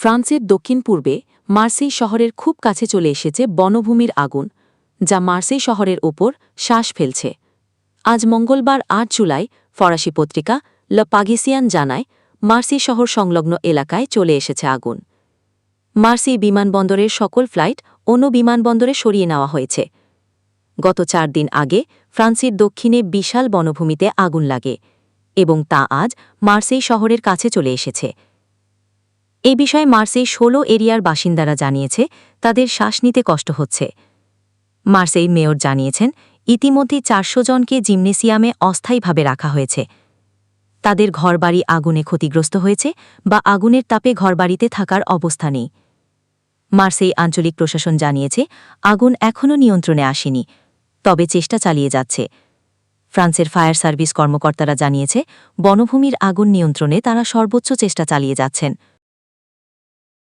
ফ্রান্সের দক্ষিণ পূর্বে মার্সেই শহরের খুব কাছে চলে এসেছে বনভূমির আগুন, যা মার্সেই শহরের ওপর শ্বাস ফেলছে। আজ মঙ্গলবার আট জুলাই, ফরাসি পত্রিকা ল পাগিসিয়ান জানায় মার্সি শহর সংলগ্ন এলাকায় চলে এসেছে আগুন। মার্সি বিমানবন্দরের সকল ফ্লাইট অন্য বিমানবন্দরে সরিয়ে নেওয়া হয়েছে। গত চার দিন আগে ফ্রান্সের দক্ষিণে বিশাল বনভূমিতে আগুন লাগে এবং তা আজ মার্সেই শহরের কাছে চলে এসেছে। এই বিষয়ে মার্সেই ষোলো এরিয়ার বাসিন্দারা জানিয়েছে, তাদের শ্বাস নিতে কষ্ট হচ্ছে। মার্সেই মেয়র জানিয়েছেন, ইতিমধ্যে চারশো জনকে জিমনেসিয়ামে অস্থায়ীভাবে রাখা হয়েছে। তাদের ঘরবাড়ি আগুনে ক্ষতিগ্রস্ত হয়েছে বা আগুনের তাপে ঘরবাড়িতে থাকার অবস্থা নেই। মার্সেই আঞ্চলিক প্রশাসন জানিয়েছে, আগুন এখনও নিয়ন্ত্রণে আসেনি, তবে চেষ্টা চালিয়ে যাচ্ছে। ফ্রান্সের ফায়ার সার্ভিস কর্মকর্তারা জানিয়েছে, বনভূমির আগুন নিয়ন্ত্রণে তারা সর্বোচ্চ চেষ্টা চালিয়ে যাচ্ছেন।